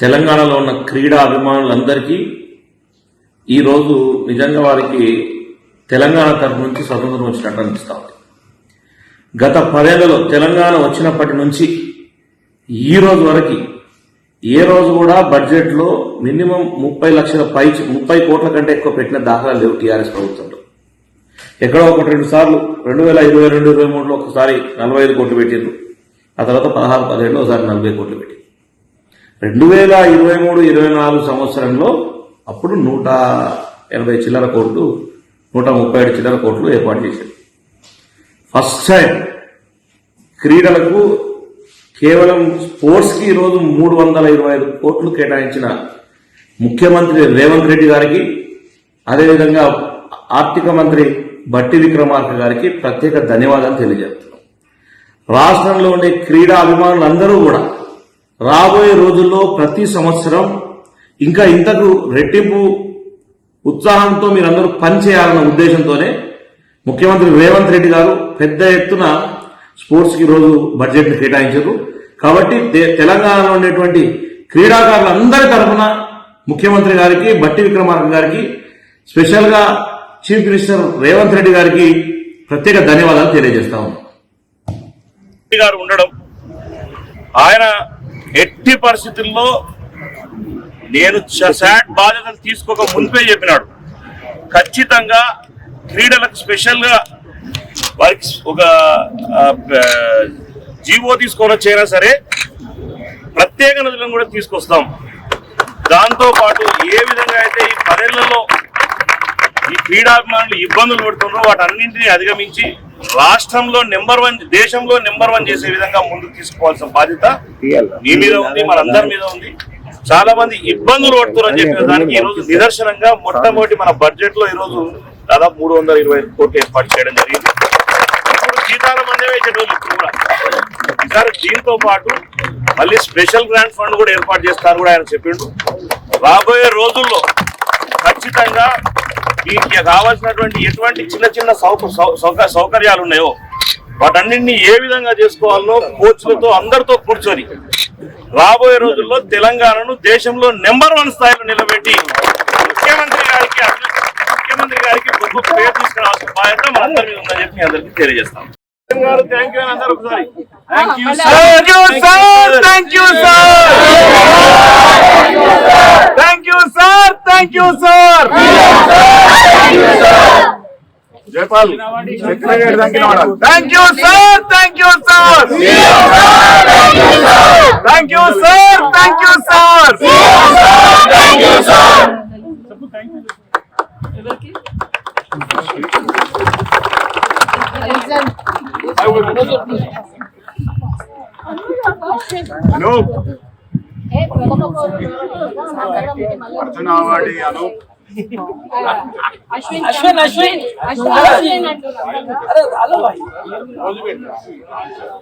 తెలంగాణలో ఉన్న క్రీడా అభిమానులందరికీ ఈరోజు నిజంగా వారికి తెలంగాణ తరఫు నుంచి స్వతంత్రం వచ్చినట్టు అనిపిస్తా ఉంది. గత పదేళ్ళలో తెలంగాణ వచ్చినప్పటి నుంచి ఈ రోజు వరకు ఏ రోజు కూడా బడ్జెట్లో మినిమం ముప్పై లక్షల పై ముప్పై కోట్ల కంటే ఎక్కువ పెట్టిన దాఖలాలు లేవు టీఆర్ఎస్ ప్రభుత్వంలో. ఎక్కడో ఒకటి రెండు సార్లు రెండు వేల ఇరవై రెండు ఇరవై మూడులో ఒకసారి నలభై ఐదు కోట్లు పెట్టిండ్రు. ఆ తర్వాత పదహారు పదిహేడులో ఒకసారి నలభై కోట్లు పెట్టింది రెండు వేల ఇరవై మూడు ఇరవై నాలుగు సంవత్సరంలో అప్పుడు నూట ఎనభై చిల్లర కోట్లు నూట ముప్పై ఏడు చిల్లర కోట్లు ఏర్పాటు చేశారు. ఫస్ట్ టైం క్రీడలకు కేవలం స్పోర్ట్స్కి ఈరోజు మూడు వందల ఇరవై ఐదు కోట్లు కేటాయించిన ముఖ్యమంత్రి రేవంత్ రెడ్డి గారికి అదేవిధంగా ఆర్థిక మంత్రి బట్టి విక్రమార్క గారికి ప్రత్యేక ధన్యవాదాలు తెలియజేస్తున్నాం. రాష్ట్రంలో ఉండే క్రీడా అభిమానులందరూ కూడా రాబోయే రోజుల్లో ప్రతి సంవత్సరం ఇంకా ఇంతకు రెట్టింపు ఉత్సాహంతో మీరందరూ పనిచేయాలన్న ఉద్దేశంతోనే ముఖ్యమంత్రి రేవంత్ రెడ్డి గారు పెద్ద ఎత్తున స్పోర్ట్స్కి రోజు బడ్జెట్ని కేటాయించారు. కాబట్టి తె- తెలంగాణలో ఉండేటువంటి క్రీడాకారులందరి తరఫున ముఖ్యమంత్రి గారికి బట్టి విక్రమార్క గారికి స్పెషల్గా చీఫ్ మినిస్టర్ రేవంత్ రెడ్డి గారికి ప్రత్యేక ధన్యవాదాలు తెలియజేస్తా ఉన్నాం. రెడ్డి గారు ఉండడం. ఆయన ఎట్టి పరిస్థితుల్లో నేను చ- శాట్ బాధ్యతలు తీసుకోక మునిపే చెప్పినాడు. ఖచ్చితంగా క్రీడలకు స్పెషల్గా వారికి ఒక జీవో తీసుకొని వచ్చైనా సరే ప్రత్యేక నిధులను కూడా తీసుకొస్తాం. దాంతో పాటు ఏ విధంగా అయితే ఈ పదేళ్ళలో క్రీడాభిమానులు ఇబ్బందులు పడుతున్నారు వాటన్నింటినీ అధిగమించి రాష్ట్రంలో నెంబర్ వన్ దేశంలో నెంబర్ వన్ చేసే విధంగా ముందుకు తీసుకోవాల్సిన బాధ్యత మీ మీద ఉంది మనందరి మీద ఉంది. చాలా మంది ఇబ్బందులు పడుతున్నారని చెప్పిన దానికి ఈ రోజు నిదర్శనంగా మొట్టమొదటి మన బడ్జెట్లో ఈ రోజు దాదాపు మూడు వందల ఇరవై ఐదు కోట్లు ఏర్పాటు చేయడం జరిగింది. ఇప్పుడు జీతాల మందే వేసేటోళ్ళు ఇప్పుడు కూడా. ఈసారి దీంతో పాటు మళ్ళీ స్పెషల్ గ్రాంట్ ఫండ్ కూడా ఏర్పాటు చేస్తారు కూడా ఆయన చెప్పిండు. రాబోయే రోజుల్లో ఖచ్చితంగా వీటికి కావాల్సినటువంటి ఎటువంటి చిన్న చిన్న సౌక సౌ- సౌక- సౌకర్యాలు ఉన్నాయో వాటన్నింటినీ ఏ విధంగా చేసుకోవాలో కోచ్లతో అందరితో కూర్చొని రాబోయే రోజుల్లో తెలంగాణను దేశంలో నెంబర్ వన్ స్థాయిలో నిలబెట్టి ముఖ్యమంత్రి గారికి ముఖ్యమంత్రి గారికి గొప్ప పేరు తీసుకురావాల్సిన బాధ్యత మనందరి మీద ఉందని చెప్పి అందరికీ తెలియజేస్తాం. థ్యాంక్ యూ అందరూ ఒకసారి. Thank you Thank sir. Thank you, sir. Jayapal secretary దానికి వాడాలి thank you sir thank you sir thank you sir thank you sir Anoop Arjuna award Anoop Ashwin Ashwin Ashwin.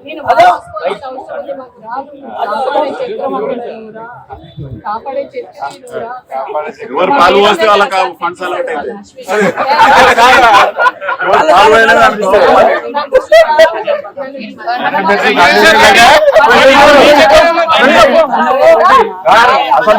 నేను కాపాడే ఎవరు పాలు పోస్తే వాళ్ళకి ఫండ్స్ అలౌట్ అయితే అశ్విన్. ఎవరు పాలు పోయలేదు అనిపిస్తుంది అసలు